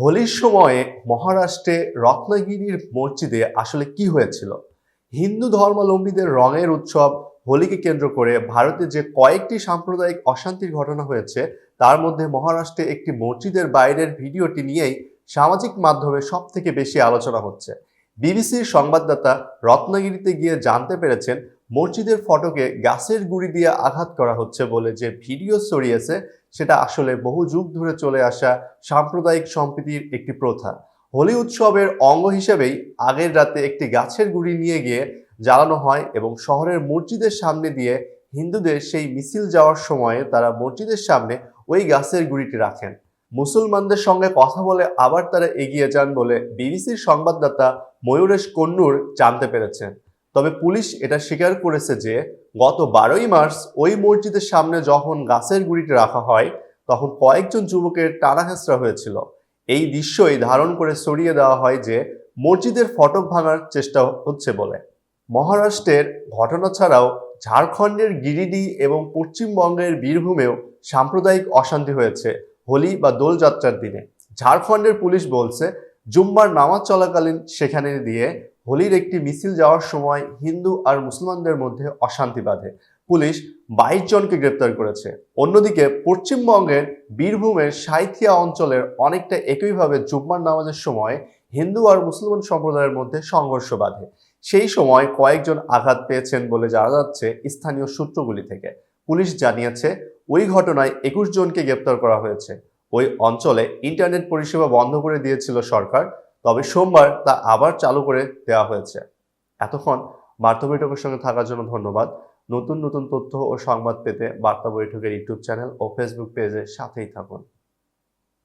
হোলির সময়ে মহারাষ্ট্রে রত্নাগিরির মসজিদে আসলে কি হয়েছিল? হিন্দু ধর্মাবলম্বীদের রঙের উৎসব, হোলিকে কেন্দ্র করে ভারতে যে কয়েকটি সাম্প্রদায়িক অশান্তির ঘটনা হয়েছে, তার মধ্যে মহারাষ্ট্রে একটি মসজিদের বাইরের ভিডিওটি নিয়েই সামাজিক মাধ্যমে সব থেকে বেশি আলোচনা হচ্ছে। বিবিসির সংবাদদাতা রত্নাগিরিতে গিয়ে জানতে পেরেছেন মসজিদের ফটকে গাছের গুড়ি দিয়ে আঘাত করা হচ্ছে বলে যে ভিডিও ছড়িয়েছে, সেটা আসলে বহু যুগ ধরে চলে আসা সাম্প্রদায়িক সম্প্রীতির একটি প্রথা। হোলি উৎসবের অঙ্গ হিসেবেই আগের রাতে একটি গাছের গুড়ি নিয়ে গিয়ে জ্বালানো হয় এবং শহরের মসজিদের সামনে দিয়ে হিন্দুদের সেই মিছিল যাওয়ার সময়ে তারা মসজিদের সামনে ওই গাছের গুড়িটি রাখেন। মুসলমানদের সঙ্গে কথা বলে আবার তারা এগিয়ে যান বলে বিবিসির সংবাদদাতা ময়ূরেশ কন্নুর জানতে পেরেছেন। তবে পুলিশ এটা স্বীকার করেছে যে, গত বারোই মার্চ ওই মসজিদের সামনে যখন গাছের গুড়িটি রাখা হয়, তখন কয়েকজন যুবকের টানা হয়েছিল। এই দৃশ্যই ধারণ করে সরিয়ে দেওয়া হয় যে, মসজিদের ফটক ভাঙার চেষ্টা হচ্ছে বলে। মহারাষ্ট্রের ঘটনা ছাড়াও ঝাড়খণ্ডের গিরিডি এবং পশ্চিমবঙ্গের বীরভূমেও সাম্প্রদায়িক অশান্তি হয়েছে হোলি বা দোলযাত্রার দিনে। ঝাড়খণ্ডের পুলিশ বলছে, জুম্মার নামাজ চলাকালীন সেখানে দিয়ে হোলির একটি মিছিল যাওয়ার সময় হিন্দু আর মুসলমানদের মধ্যে অশান্তি বাঁধে। পুলিশ বাইশ জনকে গ্রেপ্তার করেছে। অন্যদিকে পশ্চিমবঙ্গের বীরভূমের সাঁইথিয়া অঞ্চলের অনেকটা একইভাবে জুম্মার নামাজের সময় হিন্দু আর মুসলমান সম্প্রদায়ের মধ্যে সংঘর্ষ বাঁধে। সেই সময় কয়েকজন আঘাত পেয়েছেন বলে জানা যাচ্ছে স্থানীয় সূত্রগুলি থেকে। পুলিশ জানিয়েছে, ওই ঘটনায় একুশ জনকে গ্রেপ্তার করা হয়েছে। ওই অঞ্চলে ইন্টারনেট পরিষেবা বন্ধ করে দিয়েছিল সরকার। তবে সোমবার তা আবার চালু করে দেওয়া হয়েছে। এতক্ষণ বার্তা বৈঠকের সঙ্গে থাকার জন্য ধন্যবাদ। নতুন নতুন তথ্য ও সংবাদ পেতে বার্তা বৈঠকের ইউটিউব চ্যানেল ও ফেসবুক পেজের সাথেই থাকুন।